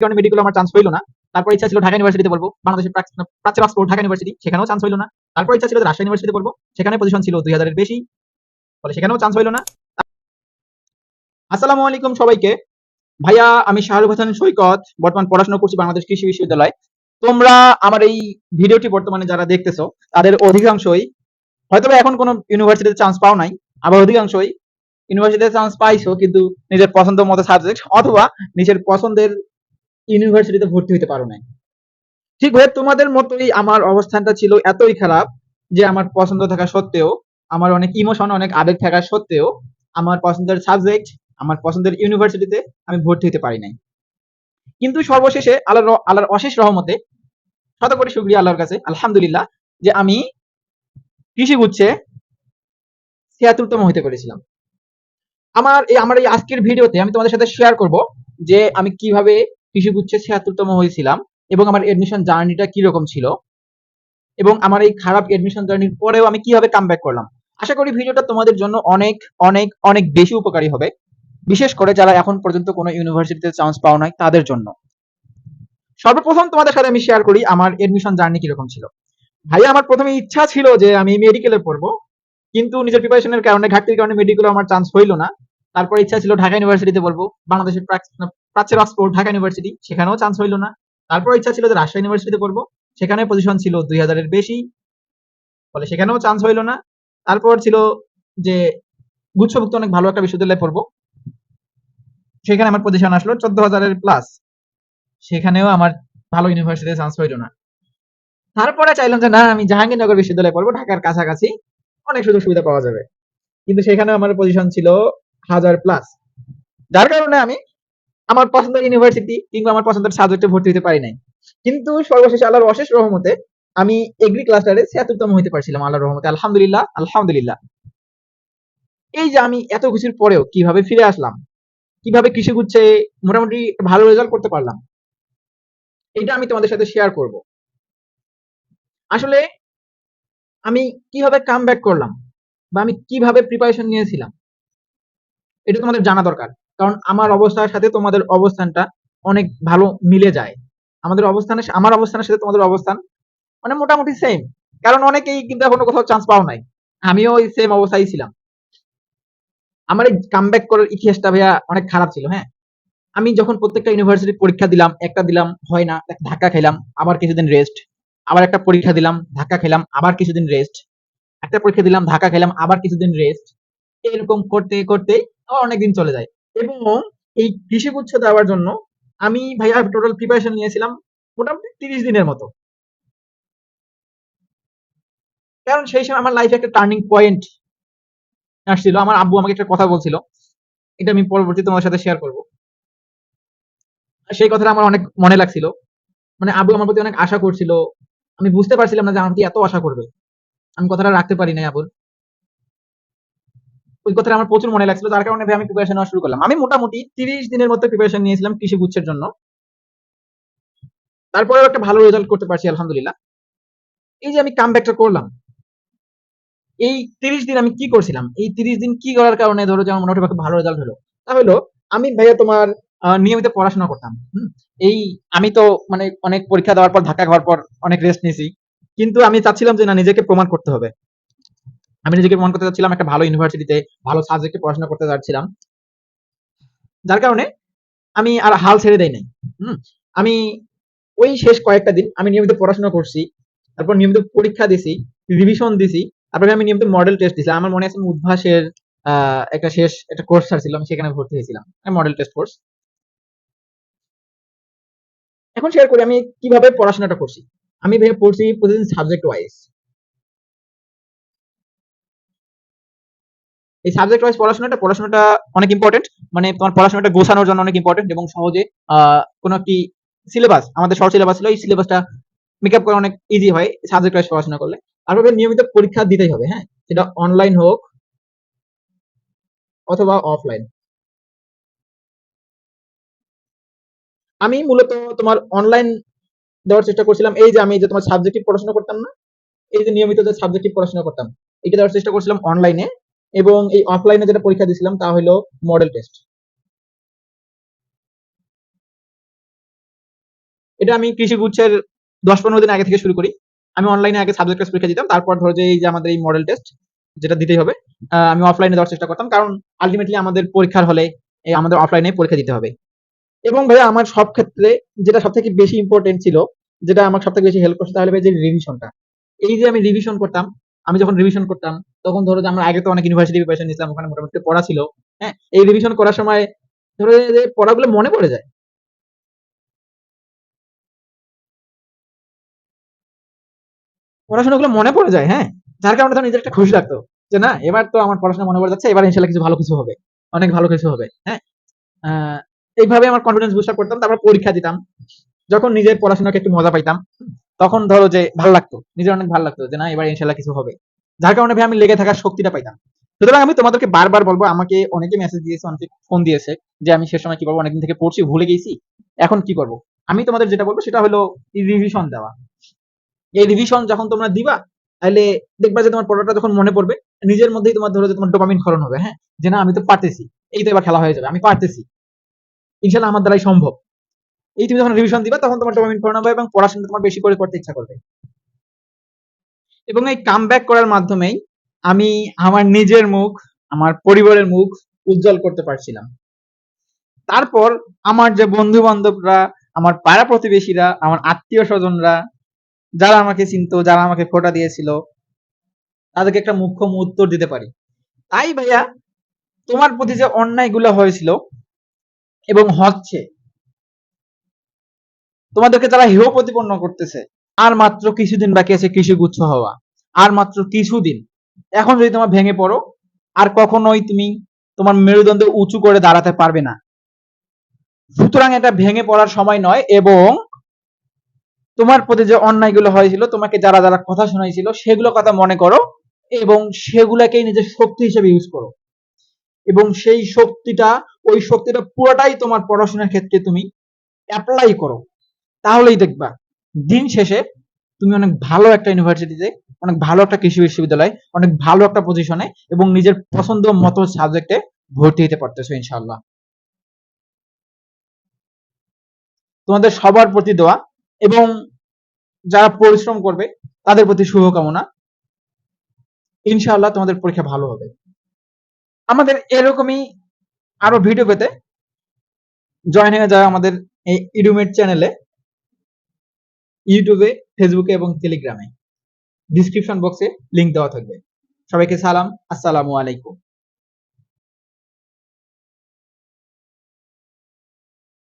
কারণে মেডিকেল আমার চান্স হইল না। তারপর ইচ্ছা ছিল ঢাকা ইউনিভার্সিটিতে বলব বাংলাদেশের প্রাচ্যের অক্সফোর্ড ঢাকা ইউনিভার্সিটি সেখানেও চান্স হইল না। তারপর ইচ্ছা ছিল রাজশাহী ইউনিভার্সিটিতে পড়ব। সেখানে পজিশন ছিল দুই হাজারের বেশি। ফলে সেখানেও চান্স হইল না। আসসালামু আলাইকুম সবাইকে। ভাইয়া, আমি শাহরুখ হাসান সৈকত, বর্তমান পড়াশোনা করছি বাংলাদেশ কৃষি বিশ্ববিদ্যালয়। তোমরা আমার এই ভিডিওটি বর্তমানে যারা দেখতেছো, তাদের অধিকাংশই হয়তো এখন কোনো ইউনিভার্সিটিতে চান্স পাও নাই, আবার অধিকাংশই ইউনিভার্সিটিতে চান্স পাইছো, কিন্তু নিজের পছন্দ মতো সাবজেক্ট অথবা নিজের পছন্দের ইউনিভার্সিটিতে ভর্তি হতে পারো নাই। ঠিক হয়ে তোমাদের মতোই আমার অবস্থানটা ছিল এতই খারাপ যে আমার পছন্দ থাকা সত্ত্বেও, আমার অনেক ইমোশন অনেক আবেগ থাকা সত্ত্বেও, আমার পছন্দের সাবজেক্ট আমার পছন্দের ইউনিভার্সিটিতে আমি ভর্তি হতে পারি নাই। কিন্তু সর্বশেষে আল্লাহর আল্লাহর অশেষ রহমতে, শতকোটি শুক্রিয়া আল্লাহর কাছে, আলহামদুলিল্লাহ, যে আমি কৃষি গুচ্ছে ছিয়াত্তরতম হইতে পেরেছিলাম। আমার এই আমার এই আজকের ভিডিওতে আমি তোমাদের সাথে শেয়ার করব যে আমি কীভাবে কৃষি গুচ্ছে ছিয়াত্তরতম হয়েছিলাম, এবং আমার এডমিশন জার্নিটা কীরকম ছিল? এবং আমার এই খারাপ এডমিশন জার্নির পরেও আমি কীভাবে কাম করলাম? আশা করি ভিডিওটা তোমাদের জন্য অনেক অনেক অনেক বেশি উপকারী হবে। বিশেষ করে যারা এখন পর্যন্ত কোনো ইউনিভার্সিটিতে চান্স পাও নাই, তাদের জন্য। সর্বপ্রথম তোমাদের সাথে আমি শেয়ার করি আমার এডমিশন জার্নি কীরকম ছিল। ভাই আমার প্রথমে ইচ্ছা ছিল যে আমি মেডিকেলে পড়ব, কিন্তু নিজের প্রিপারেশনের কারণে, ঘাটতির কারণে মেডিকেলে আমার চান্স হইল না। তারপর ইচ্ছা ছিল ঢাকা ইউনিভার্সিটিতে পড়ব, বাংলাদেশের প্রাচ্যের অক্সফোর্ড ঢাকা ইউনিভার্সিটি সেখানেও চান্স হইল না। তারপর ইচ্ছা ছিল যে রাজশাহী ইউনিভার্সিটিতে পড়ব। সেখানে পজিশন ছিল দুই হাজারের বেশি। ফলে সেখানেও চান্স হইল না। তারপর ছিল যে গুচ্ছভুক্ত অনেক ভালো একটা বিশ্ববিদ্যালয়ে পড়ব। সেখানে আমার পজিশন আসলো চোদ্দ হাজারের প্লাস সেখানেও আমার ভালো ইউনিভার্সিটিতে চান্স হইল না। তারপরে চাইলাম যে, না, আমি জাহাঙ্গীরনগর বিশ্ববিদ্যালয়ে পড়ব। ঢাকার কাছাকাছি অনেক সুযোগ সুবিধা পাওয়া যাবে। কিন্তু সেখানে আমার পজিশন ছিল হাজার প্লাস যার কারণে আমি আমার পছন্দের ইউনিভার্সিটি কিংবা আমার পছন্দের সাবজেক্টে ভর্তি হতে পারি নাই। কিন্তু সর্বশেষে আল্লাহর অশেষ রহমতে আমি এগ্রি ক্লাস্টারে ছিয়াত্তরতম হতে পারছিলাম আল্লাহর রহমতে। আলহামদুলিল্লাহ আলহামদুলিল্লাহ। এই যে আমি এত কিছুর পরেও কীভাবে ফিরে আসলাম, কীভাবে কৃষি গুচ্ছে, মোটামুটি ভালো রেজাল্ট করতে পারলাম, এটা আমি তোমাদের সাথে শেয়ার করব। আসলে আমি কীভাবে কাম করলাম বা আমি কীভাবে প্রিপারেশন নিয়েছিলাম, এটা তোমাদের জানা দরকার। কারণ আমার অবস্থার সাথে তোমাদের অবস্থানটা অনেক ভালো মিলে যায়। আমাদের অবস্থানের আমার অবস্থানের সাথে তোমাদের অবস্থান মানে মোটামুটি সেম কারণ অনেকেই কিন্তু এখনও কোথাও চান্স পাও নাই। আমিও ওই সেম অবস্থায় ছিলাম। আমার এই কামব্যাক করার ইতিহাসটা ভাইয়া অনেক খারাপ ছিল হ্যাঁ। আমি যখন প্রত্যেকটা ইউনিভার্সিটি পরীক্ষা দিলাম, একটা দিলাম, হয় না ধাক্কা খেলাম, আবার কিছুদিন রেস্ট আবার একটা পরীক্ষা দিলাম, ধাক্কা খেলাম, আবার কিছুদিন রেস্ট একটা পরীক্ষা দিলাম, ধাক্কা খেলাম, আবার কিছুদিন রেস্ট এরকম করতে করতে অনেকদিন চলে যায়। এবং এই কৃষি গুচ্ছ দেওয়ার জন্য আমি ভাইয়া টোটাল প্রিপারেশন নিয়েছিলাম মোটামুটি তিরিশ দিনের মতো। কারণ সেই সময় আমার লাইফে একটা টার্নিং পয়েন্ট আসছিল। আমার আব্বু আমাকে একটা কথা বলছিল। এটা আমি পরবর্তী তোমার সাথে শেয়ার করব। সেই কথাটা আমার অনেক মনে লাগছিল। মানে আব্বু আমার প্রতি অনেক আশা করছিল। আমি বুঝতে পারছিলাম না যে প্রতি এত আশা করবে। আমি কথাটা রাখতে পারি নাই আবুল ওই কথাটা আমার প্রচুর মনে লাগছিল যার কারণে আমি প্রিপারেশন নেওয়া শুরু করলাম। আমি মোটামুটি তিরিশ দিনের মতো প্রিপারেশন নিয়েছিলাম কৃষি গুচ্ছের জন্য। তারপরেও একটা ভালো রেজাল্ট করতে পারছি, আলহামদুলিল্লাহ। এই যে আমি কাম করলাম, এই তিরিশ দিন আমি কি করছিলাম? এই তিরিশ দিন কি করার কারণে ধরো যে আমার মোটামুটি ভালো রেজাল্ট হলো? তা হলো, আমি ভাইয়া তোমার নিয়মিত পড়াশোনা করতাম। এই আমি তো মানে অনেক পরীক্ষা দেওয়ার পর, ধাক্কা খাওয়ার পর অনেক রেস্ট নিয়েছি। কিন্তু আমি চাচ্ছিলাম যে না, নিজেকে প্রমাণ করতে হবে। আমি নিজেকে প্রমাণ করতে চাচ্ছিলাম একটা ভালো ইউনিভার্সিটিতে ভালো সাবজেক্টে পড়াশোনা করতে যাচ্ছিলাম যার কারণে আমি আর হাল ছেড়ে দেই নাই। হুম? আমি ওই শেষ কয়েকটা দিন আমি নিয়মিত পড়াশোনা করছি, তারপর নিয়মিত পরীক্ষা দিছি রিভিশন দিছি, তারপরে আমি নিয়মিত মডেল টেস্ট দিছিলাম। আমার মনে আছে আমি উদ্ভাসের একটা শেষ, একটা কোর্স ছাড়ছিল আমি সেখানে ভর্তি হয়েছিলাম। মডেল টেস্ট কোর্স এখন শেয়ার করি আমি কীভাবে পড়াশোনাটা করছি। আমি ভেবে পড়ছি প্রতিদিন সাবজেক্ট ওয়াইজ এই সাবজেক্ট ওয়াইজ পড়াশোনাটা পড়াশোনাটা অনেক ইম্পর্টেন্ট মানে তোমার পড়াশোনাটা গোছানোর জন্য অনেক ইম্পর্টেন্ট এবং সহজে কোনো একটি সিলেবাস আমাদের শর্ট সিলেবাস ছিল, এই সিলেবাসটা মেকআপ করা অনেক ইজি হয় সাবজেক্ট ওয়াইজ পড়াশোনা করলে। তারপরে নিয়মিত পরীক্ষা দিতেই হবে হ্যাঁ? সেটা অনলাইন হোক অথবা অফলাইন আমি মূলত তোমার অনলাইন দেওয়ার চেষ্টা করছিলাম, এই যে আমি যে তোমার সাবজেক্টিভ পড়াশোনা করতাম না, এই যে নিয়মিত যে সাবজেক্টিভ পড়াশোনা করতাম, এটা দেওয়ার চেষ্টা করছিলাম অনলাইনে এবং এই অফলাইনে যেটা পরীক্ষা দিয়েছিলাম, তা হলো মডেল টেস্ট এটা আমি কৃষি গুচ্ছের দশ পনেরো দিন আগে থেকে শুরু করি। আমি অনলাইনে আগে সাবজেক্ট পরীক্ষা দিতাম, তারপর ধরো যে এই যে আমাদের এই মডেল টেস্ট যেটা দিতেই হবে আমি অফলাইনে দেওয়ার চেষ্টা করতাম, কারণ আলটিমেটলি আমাদের পরীক্ষার হলে আমাদের অফলাইনে পরীক্ষা দিতে হবে। এবং ভাইয়া, আমার সব ক্ষেত্রে যেটা সব থেকে বেশি ইম্পর্টেন্ট ছিল, যেটা আমার সব থেকে বেশি হেল্প করছে তাহলে ভাই যে রিভিশনটা এই যে আমি রিভিশন করতাম আমি যখন রিভিশন করতাম, তখন ধরো যে আমরা আগে তো অনেক ইউনিভার্সিটি প্রিপারেশন নিয়েছিলাম, ওখানে মোটামুটি পড়া ছিল। হ্যাঁ এই রিভিশন করার সময় ধরো যে পড়াগুলো মনে পড়ে যায়। পড়াশোনাগুলো মনে পড়ে যায় হ্যাঁ। যার কারণে তো নিজের একটা খুশি লাগতো যে, না, এবার তো আমার পড়াশোনা মনে পড়ে যাচ্ছে, এবার ইনশাল্লাহ কিছু ভালো কিছু হবে। অনেক ভালো কিছু হবে। হ্যাঁ এইভাবে আমার কনফিডেন্স বুস্ট আপ করতাম, তারপর পরীক্ষা দিতাম। যখন নিজের পড়াশোনাকে একটু মজা পাইতাম। তখন ধরো যে ভালো লাগতো, নিজের অনেক ভালো লাগতো যে না, এবার ইনশাল্লাহ কিছু হবে। যার কারণে ভাই আমি লেগে থাকার শক্তিটা পাইতাম। সুতরাং আমি তোমাদেরকে বারবার বলব, আমাকে অনেকে মেসেজ দিয়েছে, অনেকে ফোন দিয়েছে যে আমি সে সময় কি করব অনেকদিন থেকে পড়ছি, ভুলে গেছি, এখন কি করব? আমি তোমাদের যেটা বলব সেটা হলো রিভিশন দেওয়া। এই রিভিশন যখন তোমরা দিবা, তাহলে দেখবা যে তোমার পড়াটা যখন মনে পড়বে, নিজের মধ্যেই তোমার ধরো যে তোমার ডোপামিন ক্ষরণ হবে হ্যাঁ? যে না, আমি তো পারতেছি, এই তো এবার খেলা হয়ে যাবে, আমি পারতেছি। ইনশাল্লাহ আমার দ্বারাই সম্ভব। এই তুমি যখন রিভিশন দিবা, তখন তোমার ডোপামিন ক্ষরণ হবে এবং পড়াশোনা তোমার বেশি করে করতে ইচ্ছা করবে। এবং এই কামব্যাক করার মাধ্যমেই আমি আমার নিজের মুখ, আমার পরিবারের মুখ উজ্জ্বল করতে পারছিলাম। তারপর আমার যে বন্ধু বান্ধবরা আমার পাড়া প্রতিবেশীরা, আমার আত্মীয় স্বজনরা, যারা আমাকে চিনতো, যারা আমাকে ফোটা দিয়েছিল, তাদেরকে একটা মুখ্যম উত্তর দিতে পারি। তাই ভাইয়া, তোমার প্রতি যে অন্যায়গুলো হয়েছিল এবং হচ্ছে তোমাদেরকে তারা হেয় প্রতিপন্ন করতেছে। আর মাত্র কিছুদিন বাকি আছে কৃষি গুচ্ছ হওয়া। আর মাত্র কিছুদিন। এখন যদি তোমার ভেঙে পড়ো, আর কখনোই তুমি তোমার মেরুদণ্ড উঁচু করে দাঁড়াতে পারবে না। সুতরাং এটা ভেঙে পড়ার সময় নয়, এবং তোমার প্রতি যে অন্যায়গুলো হয়েছিল, তোমাকে যারা যারা কথা শোনাইছিল, সেগুলো কথা মনে করো, এবং সেগুলাকেই নিজের শক্তি হিসেবে ইউজ করো। এবং সেই শক্তিটা, ওই শক্তিটা পুরোটাই তোমার পড়াশোনার ক্ষেত্রে তুমি অ্যাপ্লাই করো। তাহলেই দেখবা, দিন শেষে তুমি অনেক ভালো একটা ইউনিভার্সিটিতে অনেক ভালো একটা কৃষি বিশ্ববিদ্যালয়, অনেক ভালো একটা পজিশনে এবং নিজের পছন্দ মতো সাবজেক্টে ভর্তি হতে পারতেছো ইনশাআল্লাহ। তোমাদের সবার প্রতি দোয়া এবং যারা পরিশ্রম করবে, তাদের প্রতি শুভকামনা। ইনশাআল্লাহ তোমাদের পরীক্ষা ভালো হবে। আমাদের এরকমই আরও ভিডিও পেতে জয়েন হয়ে যাও আমাদের এই ইডুমেট চ্যানেলে ইউটিউবে ফেসবুকে এবং টেলিগ্রামে। ডিসক্রিপশন বক্সে লিঙ্ক দেওয়া থাকবে। সবাইকে সালাম আসসালামু আলাইকুম।